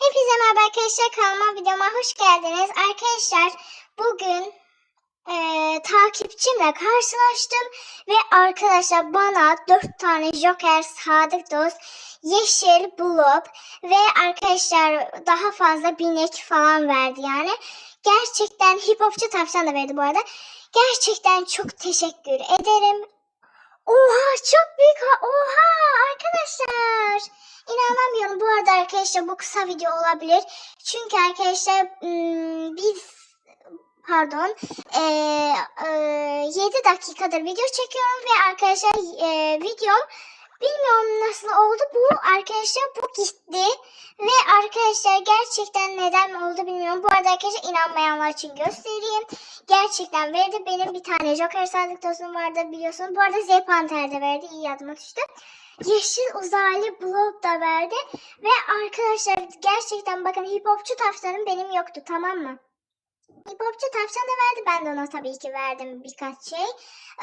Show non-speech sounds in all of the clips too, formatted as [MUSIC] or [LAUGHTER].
Hepinize merhaba arkadaşlar kanalıma videoma hoş geldiniz. Arkadaşlar bugün eee, takipçimle karşılaştım ve arkadaşlar bana 4 tane Joker Sadık Dost Yeşil Blob ve arkadaşlar daha fazla binek falan verdi yani. Gerçekten hip hopçu tavşan da verdi bu arada. Gerçekten çok teşekkür ederim. Oha çok büyük ha- oha arkadaşlar. İnanamıyorum. Bu arada arkadaşlar bu kısa video olabilir. Çünkü arkadaşlar ım, biz pardon eee, eee, 7 dakikadır video çekiyorum ve arkadaşlar eee, videom bilmiyorum nasıl oldu bu arkadaşlar bu gitti ve arkadaşlar gerçekten neden oldu bilmiyorum. Bu arada arkadaşlar inanmayanlar için göstereyim. Gerçekten verdi. Benim bir tane Joker Sadık dostum vardı biliyorsunuz. Bu arada Z Panther de verdi. İyi adım atıştı. Yeşil uzaylı Blob da verdi. Ve arkadaşlar gerçekten bakın hip hopçu tavşanım benim yoktu tamam mı? Hip hopçu tavşan da verdi. Ben de ona tabii ki verdim birkaç şey.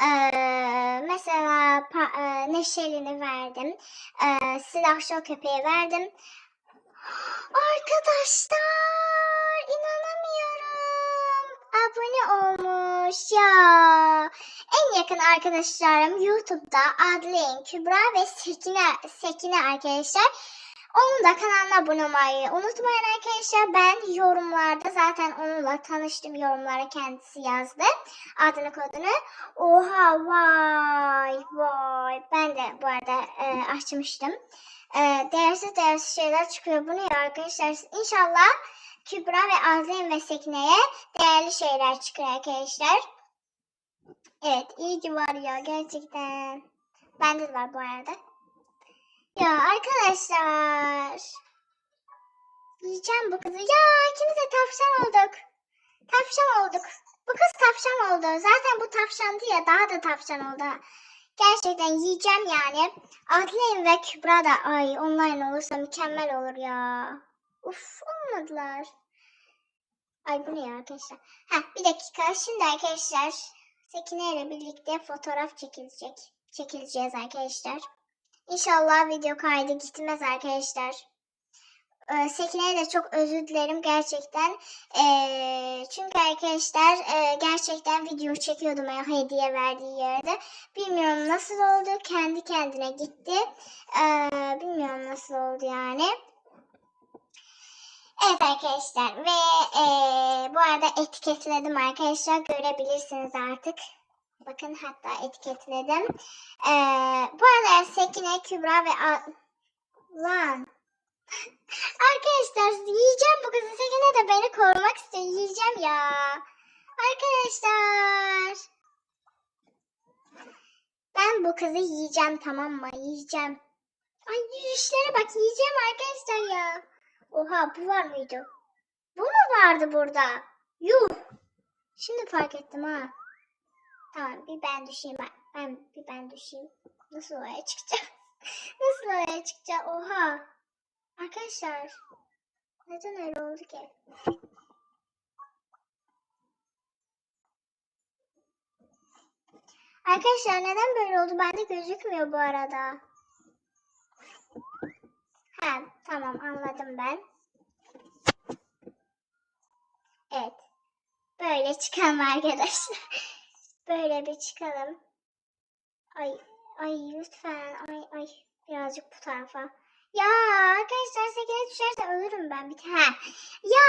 Ee, mesela pa- e, Neşeli'ni verdim. Ee, silah şok köpeği verdim. Arkadaşlar inanamıyorum. Abone olmuş ya. En yakın arkadaşlarım YouTube'da Adlin, Kübra ve Sekine, Sekine arkadaşlar. Onun da kanalına abone olmayı unutmayın arkadaşlar. Ben yorumlarda zaten onunla tanıştım. Yorumlara kendisi yazdı. Adını kodunu. Oha vay vay. Ben de bu arada e, açmıştım. E, değersiz değersiz şeyler çıkıyor. Bu ne ya arkadaşlar? İnşallah Kübra ve Azim ve Sekine'ye değerli şeyler çıkıyor arkadaşlar. Evet iyi ki var ya gerçekten. Bende de var bu arada. Ya arkadaşlar. Yiyeceğim bu kızı. Ya ikimiz de tavşan olduk. Tavşan olduk. Bu kız tavşan oldu. Zaten bu tavşandı ya daha da tavşan oldu. Gerçekten yiyeceğim yani. Adlin ve Kübra da ay online olursa mükemmel olur ya. Uf olmadılar. Ay bu ne ya arkadaşlar. Ha bir dakika şimdi arkadaşlar Sekine ile birlikte fotoğraf çekilecek. Çekileceğiz arkadaşlar. İnşallah video kaydı gitmez arkadaşlar. Ee, Sekine'ye de çok özür dilerim gerçekten. Ee, çünkü arkadaşlar e, gerçekten video çekiyordum ya hediye verdiği yerde. Bilmiyorum nasıl oldu. Kendi kendine gitti. Ee, bilmiyorum nasıl oldu yani. Evet arkadaşlar ve e, bu arada etiketledim arkadaşlar görebilirsiniz artık. Bakın hatta etiketledim. Ee, bu arada Sekine, Kübra ve A- lan [LAUGHS] arkadaşlar yiyeceğim bu kızı. Sekine de beni korumak istiyor. Yiyeceğim ya. Arkadaşlar. Ben bu kızı yiyeceğim tamam mı? Yiyeceğim. Ay yürüyüşlere bak yiyeceğim arkadaşlar ya. Oha bu var mıydı? Bu mu vardı burada? Yuh. Şimdi fark ettim ha. Tamam bir ben düşeyim. Ben, ben bir ben düşeyim. Nasıl oraya çıkacağım? [LAUGHS] Nasıl oraya çıkacağım? Oha. Arkadaşlar. Neden öyle oldu ki? Arkadaşlar neden böyle oldu? Bende gözükmüyor bu arada. Ha, tamam anladım ben. Evet. Böyle çıkalım [LAUGHS] arkadaşlar. Böyle bir çıkalım. Ay ay lütfen ay ay birazcık bu tarafa. Ya arkadaşlar sekene düşerse ölürüm ben bir tane. Ya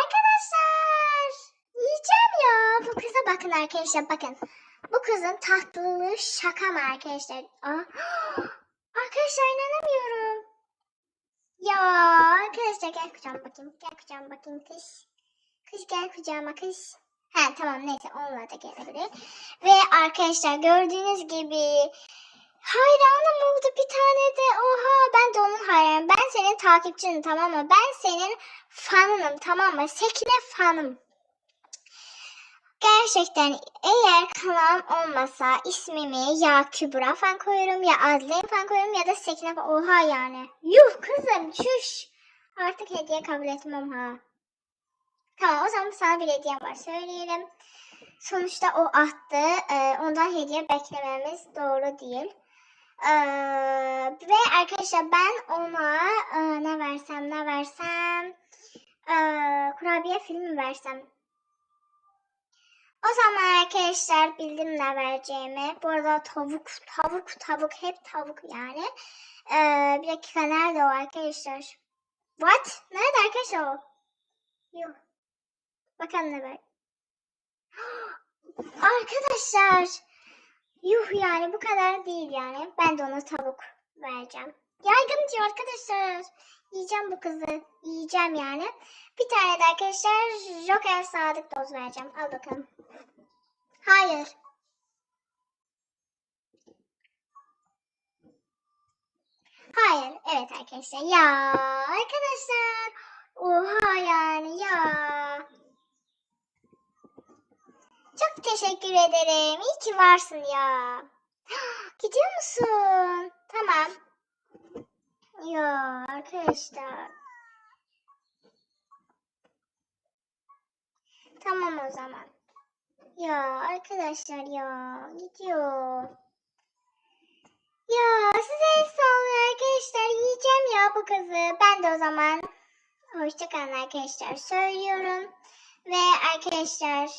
arkadaşlar yiyeceğim ya. Bu kıza bakın arkadaşlar bakın. Bu kızın tatlılığı şaka mı arkadaşlar? Aa, arkadaşlar inanamıyorum. Ya arkadaşlar gel kucağıma bakayım. Gel kucağıma bakayım kız. Kız gel kucağıma kız. Ha tamam neyse onunla da gelebilir. Ve arkadaşlar gördüğünüz gibi hayranım oldu bir tane de. Oha ben de onun hayranım. Ben senin takipçinim tamam mı? Ben senin fanınım tamam mı? Sekine fanım. Gerçekten eğer kanalım olmasa ismimi ya Kübra fan koyuyorum ya Adlen fan koyuyorum ya da Sekine fan. Oha yani. Yuh kızım çüş. Artık hediye kabul etmem ha. Tamam o zaman sana bir hediyem var söyleyelim. Sonuçta o attı. Ee, ondan hediye beklememiz doğru değil. Ee, ve arkadaşlar ben ona e, ne versem ne versem. Ee, kurabiye filmi versem. O zaman arkadaşlar bildim ne vereceğimi. Bu arada tavuk, tavuk, tavuk, hep tavuk yani. Ee, bir dakika nerede o arkadaşlar? What? Nerede arkadaşlar o? Yok. Bakalım ne. [GASPS] Arkadaşlar. Yuh yani bu kadar değil yani. Ben de ona tavuk vereceğim. Diyor arkadaşlar. Yiyeceğim bu kızı. Yiyeceğim yani. Bir tane de arkadaşlar Joker Sadık doz vereceğim. Al bakalım. Hayır. Hayır. Evet arkadaşlar. Ya arkadaşlar. Oha yani ya. Çok teşekkür ederim. İyi ki varsın ya. [GASPS] Gidiyor musun? Tamam. Ya arkadaşlar. Tamam o zaman. Ya arkadaşlar ya gidiyor. Ya size el sağlıyor arkadaşlar. Yiyeceğim ya bu kızı. Ben de o zaman hoşçakalın arkadaşlar söylüyorum. Ve arkadaşlar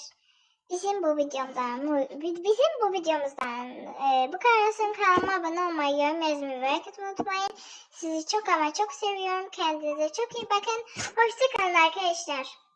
bizim bu videomdan bizim bu videomuzdan e, bu kadar olsun. kanalıma abone olmayı, yorum yazmayı ve like unutmayın. Sizi çok ama çok seviyorum. Kendinize çok iyi bakın. Hoşçakalın arkadaşlar.